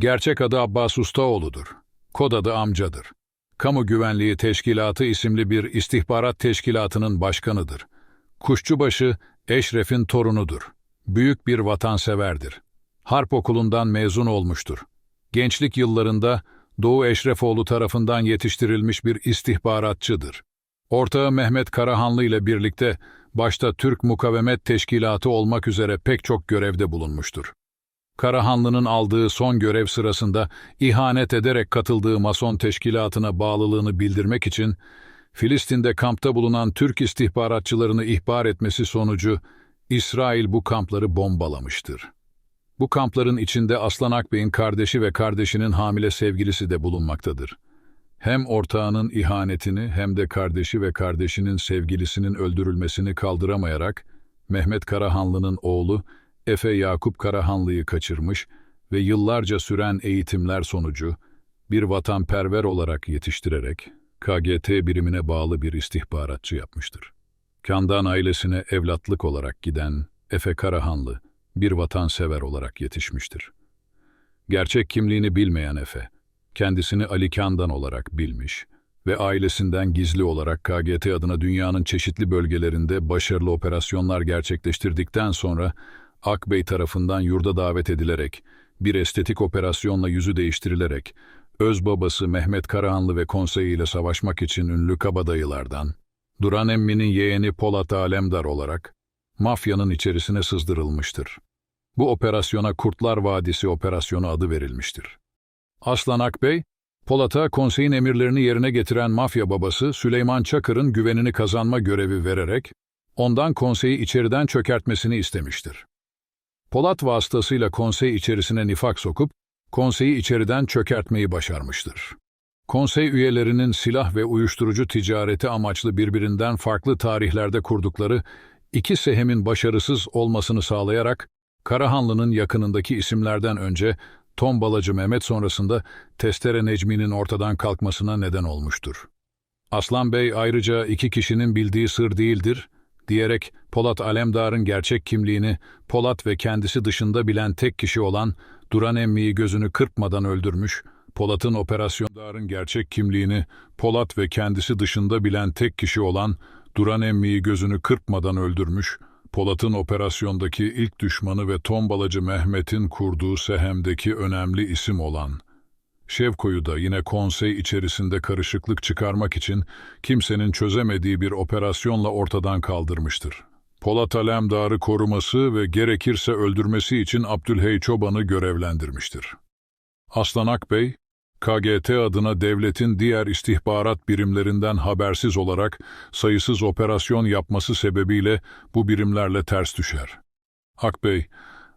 Gerçek adı Abbas Ustaoğlu'dur. Kod adı amcadır. Kamu Güvenliği Teşkilatı isimli bir istihbarat teşkilatının başkanıdır. Kuşçubaşı Eşref'in torunudur. Büyük bir vatanseverdir. Harp okulundan mezun olmuştur. Gençlik yıllarında Doğu Eşrefoğlu tarafından yetiştirilmiş bir istihbaratçıdır. Ortağı Mehmet Karahanlı ile birlikte başta Türk Mukavemet Teşkilatı olmak üzere pek çok görevde bulunmuştur. Karahanlı'nın aldığı son görev sırasında ihanet ederek katıldığı Mason teşkilatına bağlılığını bildirmek için Filistin'de kampta bulunan Türk istihbaratçılarını ihbar etmesi sonucu İsrail bu kampları bombalamıştır. Bu kampların içinde Aslan Akbey'in kardeşi ve kardeşinin hamile sevgilisi de bulunmaktadır. Hem ortağının ihanetini hem de kardeşi ve kardeşinin sevgilisinin öldürülmesini kaldıramayarak Mehmet Karahanlı'nın oğlu Efe Yakup Karahanlı'yı kaçırmış ve yıllarca süren eğitimler sonucu bir vatanperver olarak yetiştirerek KGT birimine bağlı bir istihbaratçı yapmıştır. Kandan ailesine evlatlık olarak giden Efe Karahanlı bir vatansever olarak yetişmiştir. Gerçek kimliğini bilmeyen Efe, kendisini Ali Kandan olarak bilmiş ve ailesinden gizli olarak KGT adına dünyanın çeşitli bölgelerinde başarılı operasyonlar gerçekleştirdikten sonra Akbey tarafından yurda davet edilerek, bir estetik operasyonla yüzü değiştirilerek, öz babası Mehmet Karahanlı ve konseyiyle savaşmak için ünlü kabadayılardan, Duran Emmi'nin yeğeni Polat Alemdar olarak, mafyanın içerisine sızdırılmıştır. Bu operasyona Kurtlar Vadisi Operasyonu adı verilmiştir. Aslan Akbey, Polat'a konseyin emirlerini yerine getiren mafya babası Süleyman Çakır'ın güvenini kazanma görevi vererek, ondan konseyi içeriden çökertmesini istemiştir. Polat vasıtasıyla konsey içerisine nifak sokup, konseyi içeriden çökertmeyi başarmıştır. Konsey üyelerinin silah ve uyuşturucu ticareti amaçlı birbirinden farklı tarihlerde kurdukları iki sehemin başarısız olmasını sağlayarak, Karahanlı'nın yakınındaki isimlerden önce Tombalacı Mehmet sonrasında Testere Necmi'nin ortadan kalkmasına neden olmuştur. Aslan Bey ayrıca iki kişinin bildiği sır değildir, diyerek Polat Alemdar'ın gerçek kimliğini Polat ve kendisi dışında bilen tek kişi olan Duran Emmi'yi gözünü kırpmadan öldürmüş, Polat'ın operasyondarın gerçek kimliğini Polat ve kendisi dışında bilen tek kişi olan Duran Emmi'yi gözünü kırpmadan öldürmüş, Polat'ın operasyondaki ilk düşmanı ve tombalacı Mehmet'in kurduğu sehemdeki önemli isim olan Şevko'yu da yine konsey içerisinde karışıklık çıkarmak için kimsenin çözemediği bir operasyonla ortadan kaldırmıştır. Polat Alemdar'ı koruması ve gerekirse öldürmesi için Abdülhey Çoban'ı görevlendirmiştir. Aslan Akbey, KGT adına devletin diğer istihbarat birimlerinden habersiz olarak sayısız operasyon yapması sebebiyle bu birimlerle ters düşer. Akbey,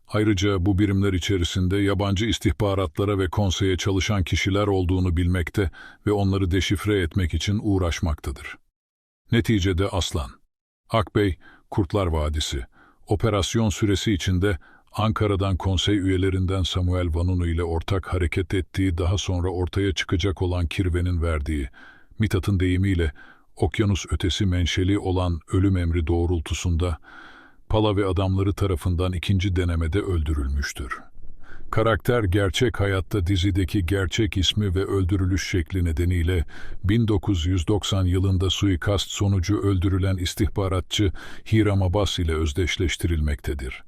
ayrıca bu birimler içerisinde yabancı istihbaratlara ve konseye çalışan kişiler olduğunu bilmekte ve onları deşifre etmek için uğraşmaktadır. Neticede Aslan, Akbey, Kurtlar Vadisi, operasyon süresi içinde Ankara'dan konsey üyelerinden Samuel Vanunu ile ortak hareket ettiği daha sonra ortaya çıkacak olan Kirve'nin verdiği, Mithat'ın deyimiyle okyanus ötesi menşeli olan ölüm emri doğrultusunda Pala ve adamları tarafından ikinci denemede öldürülmüştür. Karakter gerçek hayatta dizideki gerçek ismi ve öldürülüş şekli nedeniyle 1990 yılında suikast sonucu öldürülen istihbaratçı Hiram Abbas ile özdeşleştirilmektedir.